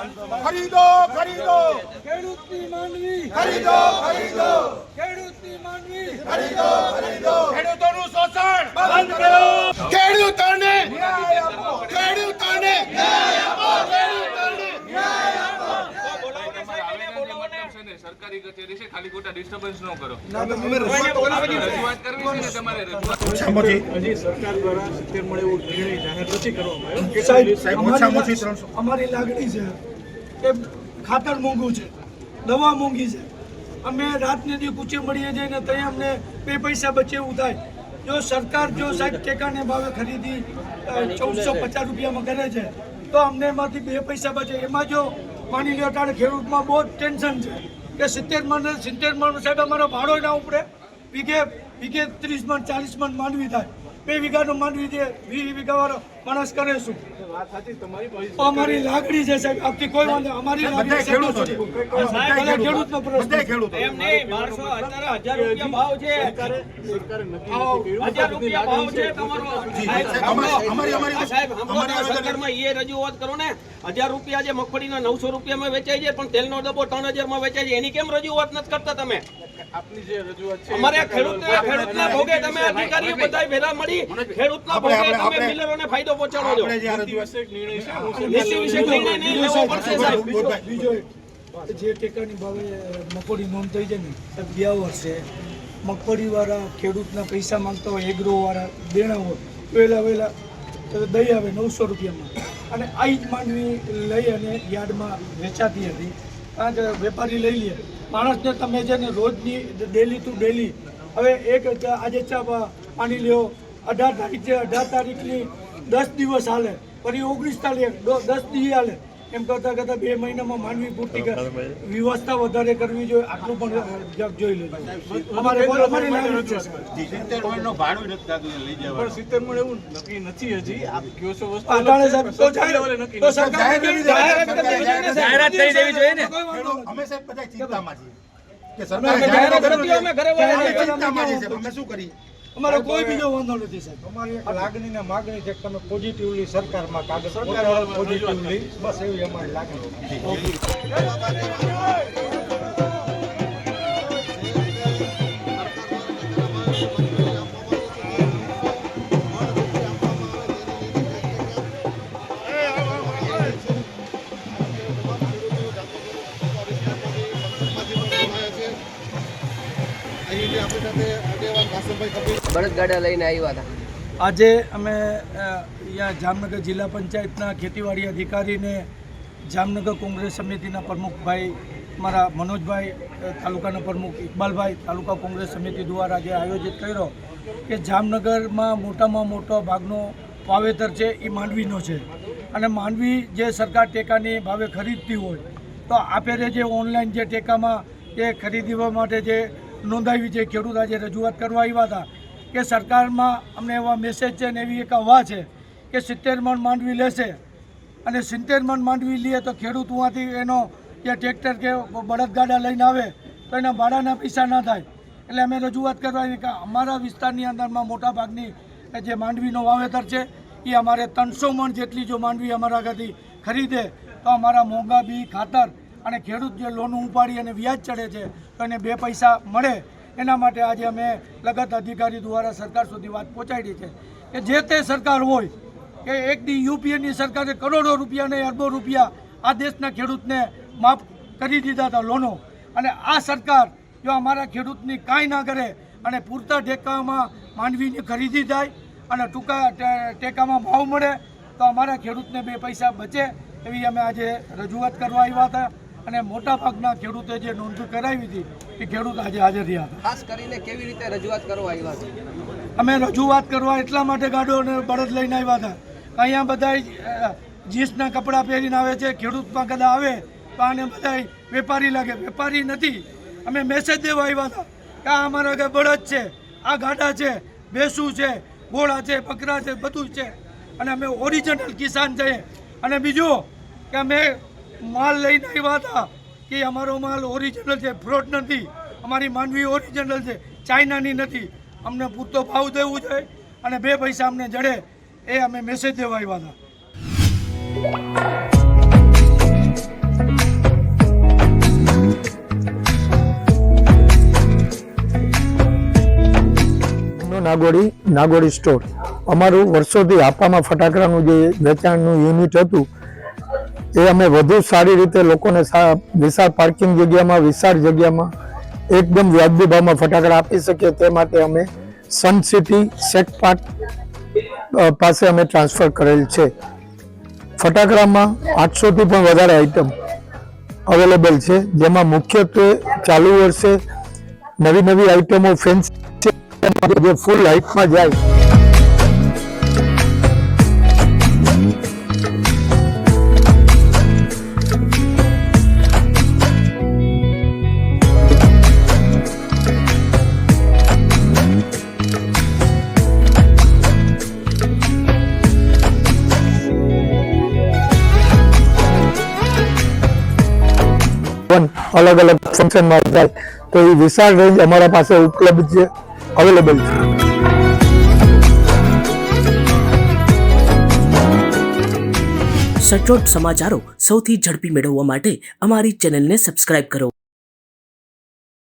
ખરીદો ખરીદો. ખેડૂતની માંડવી ખરીદો ખરીદો. ખેડૂતની માંડવી ખરીદો ખરીદો. ખેડૂતોનું શોષણ બંધ કરો. ખેડૂતોને ન્યાય આપો. ખેડૂતોને ન્યાય આપો. ખેડૂતોને ન્યાય આપો. સરકારી કચેરી છે ખાલી ખોટા ડિસ્ટર્બન્સ ન કરો. રજૂઆત કરવી છે તમારે હજી સરકાર દ્વારા સિત્તેર મળે એવો નિર્ણય જાહેર નથી કરવામાં આવ્યો. સાહેબ સાહેબ, અમારી ઓછામાં ઓછી લા- 300. અમારી લાગણી છે. કે ખાતર મોંઘું છે, દવા મોંઘી છે. અમે રાતને દી કૂચે મળીએ છીએ ને ત્યાં અમને બે પૈસા બચે એવું થાય. જો સરકાર જો સાહેબ ટેકાને ભાવે ખરીદી ચૌદસો પચાસ રૂપિયામાં કરે છે, તો અમને એમાંથી બે પૈસા બચે. એમાં જો માની લો તારે ખેડૂતમાં બહુ ટેન્શન છે કે સિત્તેર મણ સિત્તેર મણ સાહેબ અમારો ભાડો ના ઉપડે. વીઘે વીઘે ત્રીસ મણ, ચાલીસ મણ માનવી થાય. બે વીઘાનો માંડવી દે વીસ વીઘાવાળો માણસ કરે શું? વાત સાચી તમારી પણ તો અમારી લાગણી છે સાહેબ આપતી કોઈ વાંધો અમારી લાગણી ખેડૂત ખેડૂતનો પ્રશ્ન ખેડૂત એમ નહીં બારસો અત્યારે હજાર રૂપિયા ભાવ છે. હજાર રૂપિયા ભાવ છે તમારો. અમારી- અમારી- અમારી- સાહેબ અમારી હમણાં આવેદન- એ રજૂઆત કરો ને. હજાર રૂપિયા જે મગફળીના નવસો રૂપિયામાં વેચાય છે પણ તેલનો ડબ્બો ત્રણ હજારમાં વેચાય છે. એની કેમ રજૂઆત નથી કરતા તમે? આપની જે રજૂઆત છે અમારે ખેડૂત ખેડૂતને ખેડૂતના ભોગે તમે અધિકારીઓ બધા ભેગા મળી ખેડૂતના આપણે- ભોગે તમે મિલરોને ફાયદો પહોંચાડો છો. આપણે જે આ નીતિ રજૂઆત નિર્ણય છે હું નીતિ વિશે નિર્ણય નહીં લેવો પડશે સાહેબ. જે ટેકાની ભાવે મકોડી નોંધ થઈ છે ને સાહેબ ગયા વર્ષે મગફળીવાળા ખેડૂતના પૈસા માંગતા હોય એગ્રોવાળા દેણા હોય વહેલા વહેલા દહીં દઈ આવે નવસો રૂપિયામાં. અને આ જ માંડવી લઈ અને યાર્ડમાં વેચાતી હતી. કારણ કે વેપારી લઈ લે. માણસને તમે છે ને રોજની ડેલી ટુ ડેલી હવે એક આજે ચા પાણી લ્યો અઢાર તારીખ છે અઢાર તારીખની દસ દિવસ હાલે. ફરી ઓગણીસ તારીખ દસ દિવસ હાલે. એમ કરતાં કરતાં બે મહિનામાં માનવી પૂરતી કર- વ્યવસ્થા વધારે કરવી જોઈએ આટલું પણ જોઈ લેજો. અમારે અમારી લાગણી છે. પણ સિત્તેર મળે એવું નક્કી નથી હજી. આપ કયો છો વસ્તુ? અટાણે સાહેબ તો તો સરકાર જાહેરાત કરી દેવી જોઈએ. જાહેરાત કરી દેવી. જોઈએ ને? નથી. અમે સાહેબ બધા ચિંતામાં છીએ કે સરકાર જાહેરાત કરી અમે ઘરે વાળા. ચિંતામાં છીએ અમે શું કરીએ? અમારો કોઈ બીજો વાંધો નથી સાહેબ. અમારી એક લાગણી ને માગણી છે કે તમે પોઝિટિવલી સરકારમાં કાગળ સરકારમાં પોઝિટિવલી બસ એવી અમારી લાગણી બળદગાડા લઈને આવ્યા હતા. આજે અમે અહીંયા જામનગર જિલ્લા પંચાયતના ખેતીવાડી અધિકારીને જામનગર કોંગ્રેસ સમિતિના પ્રમુખભાઈ મારા મનોજભાઈ તાલુકાના પ્રમુખ ઇકબાલભાઈ, તાલુકા કોંગ્રેસ સમિતિ દ્વારા જે આયોજિત કર્યો કે જામનગરમાં મોટામાં મોટો ભાગનો વાવેતર છે એ માંડવીનો છે. અને માંડવી જે સરકાર ટેકાની ભાવે ખરીદતી હોય, તો આપેરે જે ઓનલાઈન જે ટેકામાં એ ખરીદવા માટે જે નોંધાવી છે. ખેડૂત આજે રજૂઆત કરવા આવ્યા હતા કે સરકારમાં અમને એવા મેસેજ છે ને એવી એક અવા છે કે સિત્તેર મણ માંડવી લેશે. અને સિત્તેર મણ માંડવી લે તો ખેડૂત ઉहाँથી એનો જે ટ્રેક્ટર કે બળદગાડા લઈને આવે તો એના ભાડાના પૈસા ના થાય. એટલે અમે રજૂઆત કરવા આવી કે અમારા વિસ્તારની અંદરમાં મોટાભાગની જે માંડવીનો વાવેતર છે એ અમારે ત્રણસો મણ જેટલી જો માંડવી અમારા આગળથી ખરીદે તો અમારા મોંઘા બી, ખાતર અને ખેડૂત જે લોન ઉપાડી અને વ્યાજ ચડે છે અને બે પૈસા મળે. એના માટે આજે અમે લગત અધિકારી દ્વારા સરકાર સુધી વાત પહોંચાડી છે કે જે તે સરકાર હોય કે એક દી યુપીએની સરકારે કરોડો રૂપિયા ને અરબો રૂપિયા આ દેશના ખેડૂતને માફ કરી દીધા હતા લોનો અને આ સરકાર જો અમારા ખેડૂતની કાંઈ ના કરે અને પૂરતા ટેકામાં માનવીની ખરીદી થાય અને ટૂંકા ટેકામાં ભાવ મળે, તો અમારા ખેડૂતને બે પૈસા બચે એવી અમે આજે રજૂઆત કરવા આવ્યા હતા. અને મોટાભાગના ખેડૂતે જે નોંધ કરાવી હતી એ ખેડૂત આજે હાજર રહ્યા હતા. ખાસ કરીને કેવી રીતે રજૂઆત કરવા આવ્યા છે? અમે રજૂઆત કરવા એટલા માટે ગાડો અને બળદ લઈને આવ્યા હતા. અહીંયા બધા જીન્સના કપડાં પહેરીને આવે છે ખેડૂતમાં કદાચ આવે તો આને બધા વેપારી લાગે. વેપારી નથી અમે મેસેજ દેવા આવ્યા હતા કે આ અમારા આગળ બળદ છે આ ગાડા છે ભેંસું છે ઘોડા છે બકરા છે બધું છે. અને અમે ઓરિજિનલ કિસાન છીએ. અને બીજું કે અમે માલ લઈને આવ્યા હતા કે અમારો માલ ઓરિજિનલ છે ફ્રોડ નથી. અમારી માનવી ઓરિજિનલ છે, ચાઇનાની નથી. અમને પૂરતો ભાવ દેવું જોઈએ અને બે પૈસા અમને જડે એ અમે મેસેજ દેવા આવ્યા હતા. નાગોડી નાગોડી સ્ટોર અમારું વર્ષોથી હાપામાં ફટાકડાનું જે વેચાણનું યુનિટ હતું એ અમે વધુ સારી રીતે લોકોને વિશાળ પાર્કિંગ જગ્યામાં, વિશાળ જગ્યામાં, એકદમ વ્યાજબી ભાવમાં ફટાકડા આપી શકીએ તે માટે અમે સન સિટી પાર્ક પાસે અમે ટ્રાન્સફર કરેલ છે. ફટાકડામાં આઠસોથી પણ વધારે આઇટમ અવેલેબલ છે, જેમાં મુખ્યત્વે ચાલુ વર્ષે નવી નવી આઇટમો ફેન્સી જે ફૂલ હાઇટમાં જાય. પણ અલગ અલગ ફંક્શનમાં જાય તો એ વિશાળ રેન્જ અમારા પાસે ઉપલબ્ધ છે અવેલેબલ છે. સચોટ સમાચારો સૌથી ઝડપી મેળવવા માટે અમારી ચેનલને સબસ્ક્રાઇબ કરો.